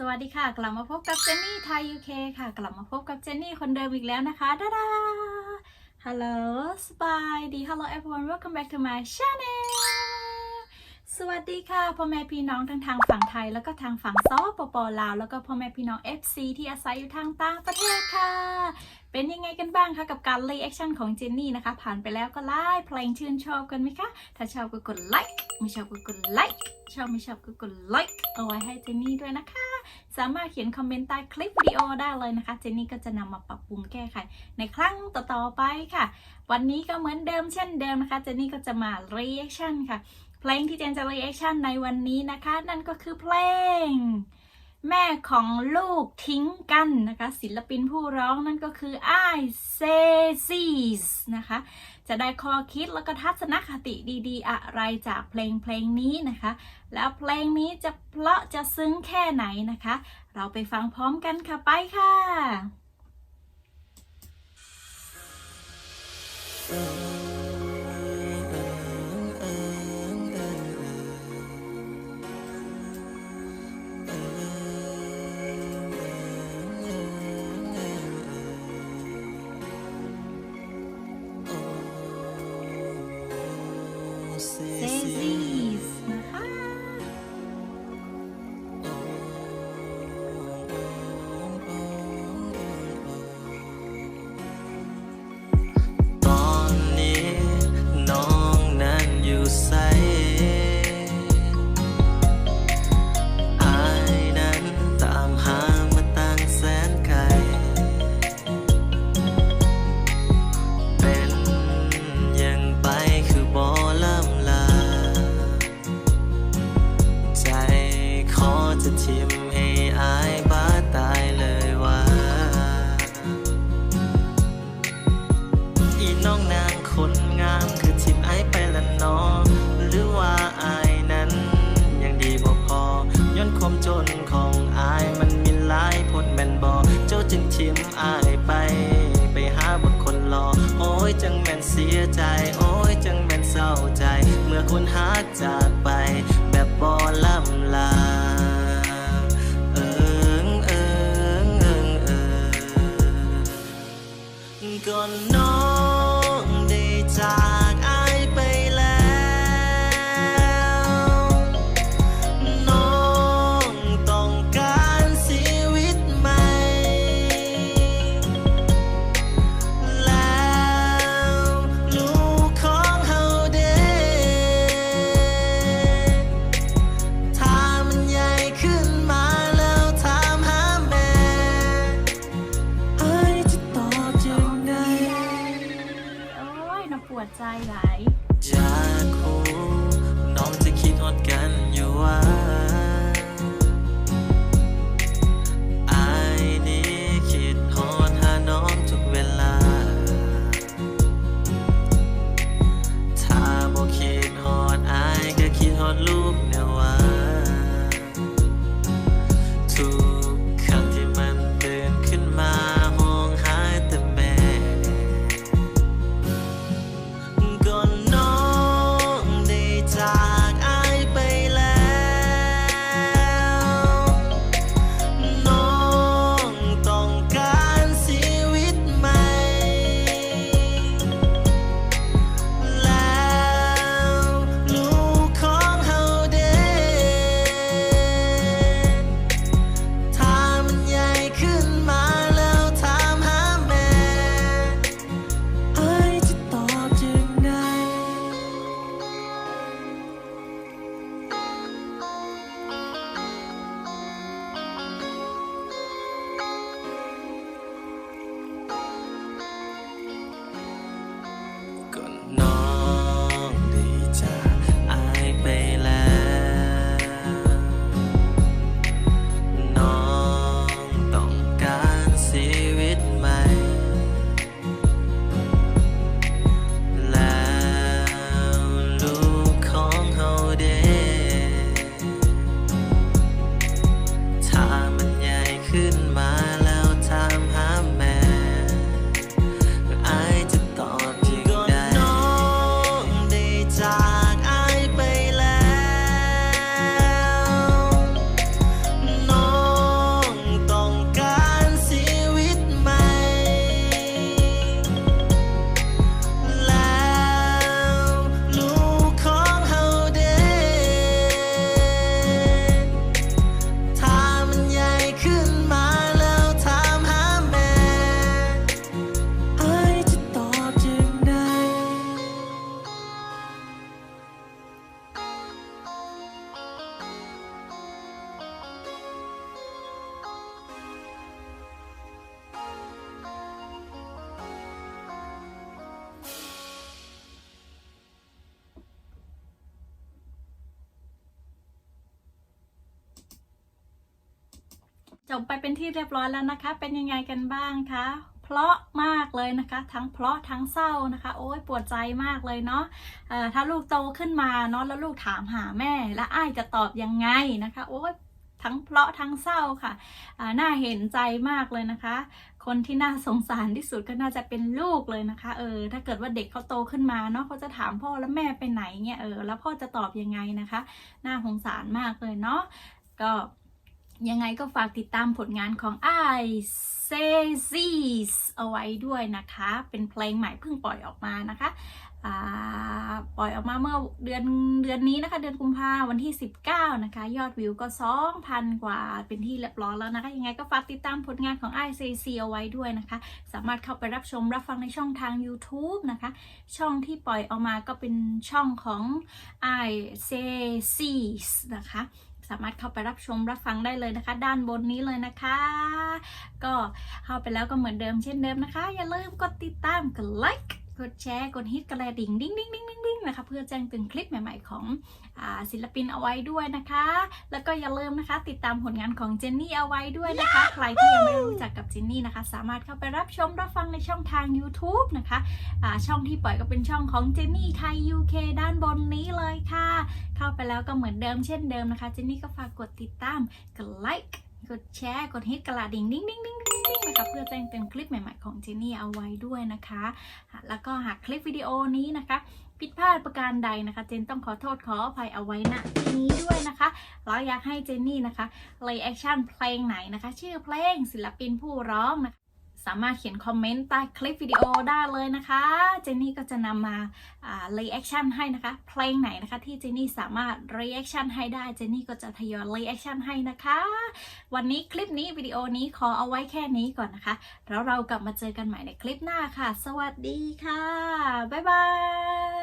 สวัสดีค่ะ กลับมาพบกับเจนนี่ไทยยูเคค่ะ กลับมาพบกับเจนนี่คนเดิมอีกแล้วนะคะดาดา Hello สบายดี Hello everyone welcome back to my channel สวัสดีค่ะพ่อแม่พี่น้องทั้งทางฝั่งไทย แล้วก็ทางฝั่งซอปปลาว แล้วก็พ่อแม่พี่น้อง FC ที่อาศัยอยู่ทางต่างประเทศค่ะ เป็นยังไงกันบ้างคะกับการรีแอคชั่นของเจนนี่นะคะ ผ่านไปแล้วก็ไลค์เพลงชื่นชอบกันไหมคะ ถ้าชอบก็กดไลค์ไม่ชอบก็กดไลค์ชอบไม่ชอบก็กดไลค์เอาไว้ให้เจนนี่ด้วยนะคะ สามารถเขียนคอมเมนต์ใต้คลิปวิดีโอได้เลยนะคะ เจนนี่ก็จะนำมาปรับปรุงแก้ไขในครั้งต่อๆไปค่ะ วันนี้ก็เหมือนเดิมเช่นเดิมนะคะ เจนนี่ก็จะมา reaction ค่ะ เพลงที่เจนจะ reaction ในวันนี้นะคะ นั่นก็คือเพลง แม่ของลูกทิ้งกันนะคะ ศิลปินผู้ร้องนั่นก็คือไอเซซีสนะคะ จะได้ข้อคิดแล้วก็ทัศนคติดีๆ อะไรจากเพลงเพลงนี้นะคะ แล้วเพลงนี้จะเพราะจะซึ้งแค่ไหนนะคะ เราไปฟังพร้อมกันค่ะไปค่ะ อีน้องนางคนงามคือทิมไอไปละนอหรือว่าอายนั้นยังดีบ่พอย้อนความจนของอายมันมีหลายผลแม่นบ่เจ้าจึงทิมอายไป ไปหาบุคคลรอโอ้ยจังแม่นเสียใจ โอ้ยจังแม่นเศร้าใจ เมื่อคนหาจากไป แบบบ่ล่ำลาเอิงเอิงเอิงเอิงก่อน จบไปเป็นที่เรียบร้อยแล้วนะคะ เป็นยังไงกันบ้างคะเพราะมากเลยนะคะ ทั้งเพราะทั้งเศร้านะคะ โอ้ยปวดใจมากเลยเนาะถ้าลูกโตขึ้นมาเนาะแล้วลูกถามหาแม่ แล้วอ้ายจะตอบยังไงนะคะ โอ้ยทั้งเพราะทั้งเศร้าค่ะน่าเห็นใจมากเลยนะคะ คนที่น่าสงสารที่สุดก็น่าจะเป็นลูกเลยนะคะ เออ ถ้าเกิดว่าเด็กเขาโตขึ้นมาเนาะเขาจะถามพ่อแล้วแม่ไปไหนเงี้ยเออ แล้วพ่อจะตอบยังไงนะคะ น่าสงสารมากเลยเนาะ ก็ ยังไงก็ฝากติดตามผลงานของ I s a z e s เอาไว้ด้วยนะคะ เป็นเพลงใหม่เพิ่งปล่อยออกมานะคะปล่อยออกมาเมื่อเดือนเดือนนี้นะคะ เดือนกุมภาวันที่ 19 นะคะ ยอดวิวก็ 2,000 กว่าเป็นที่เรียบร้อยแล้วนะคะ ยังไงก็ฝากติดตามผลงานของ I s a z e เอาไว้ด้วยนะคะ สามารถเข้าไปรับชมรับฟังในช่องทาง YouTube นะคะ ช่องที่ปล่อยออกมาก็เป็นช่องของ I s a z e s นะคะ สามารถเข้าไปรับชมรับฟังได้เลยนะคะ ด้านบนนี้เลยนะคะ ก็เข้าไปแล้วก็เหมือนเดิมเช่นเดิมนะคะ อย่าลืมกดติดตามกดไลค์กดแชร์กดฮิตกระดิ่งดิ้งดิ้งดิ้ง งนะคะ เพื่อแจ้งเตือนคลิปใหม่ ๆ ของอศิลปินเอาไว้ด้วยนะคะ แล้วก็อย่าลืมนะคะ ติดตามผลงานของเจนนี่เอาไว้ด้วยนะคะ ใครที่ยังไม่รู้จักกับเจนนี่นะคะ สามารถเข้าไปรับชมรับฟังในช่องทาง YouTube นะคะอ่าช่องที่ปล่อยก็เป็นช่องของเจนนี่ไทย UK ด้านบนนี้เลยค่ะ เข้าไปแล้วก็เหมือนเดิมเช่นเดิมนะคะเจนนี่ก็ฝากกดติดตามกดไลค์กดแชร์ กดฮิตกระดิ่งดิ้งดิ้งดิ้งดิ้งดิ้งนะคะเพื่อแจ้งเตือนคลิปใหม่ๆของเจนนี่เอาไว้ด้วยนะคะ แล้วก็หากคลิปวิดีโอนี้นะคะ ผิดพลาดประการใดนะคะ เจนต้องขอโทษขออภัยเอาไว้ณที่นี้ด้วยนะคะแล้วอยากให้เจนนี่นะคะเลยแอคชั่นเพลงไหนนะคะ ชื่อเพลงศิลปินผู้ร้องนะคะสามารถเขียนคอมเมนต์ใต้คลิปวิดีโอได้เลยนะคะ เจนนี่ก็จะนำมาอ่า reaction ให้นะคะ เพลงไหนนะคะที่เจนนี่สามารถ reaction ให้ได้ เจนนี่ก็จะทยอย reaction ให้นะคะ วันนี้คลิปนี้วิดีโอนี้ขอเอาไว้แค่นี้ก่อนนะคะ แล้วเรากลับมาเจอกันใหม่ในคลิปหน้าค่ะ สวัสดีค่ะ บ๊ายบาย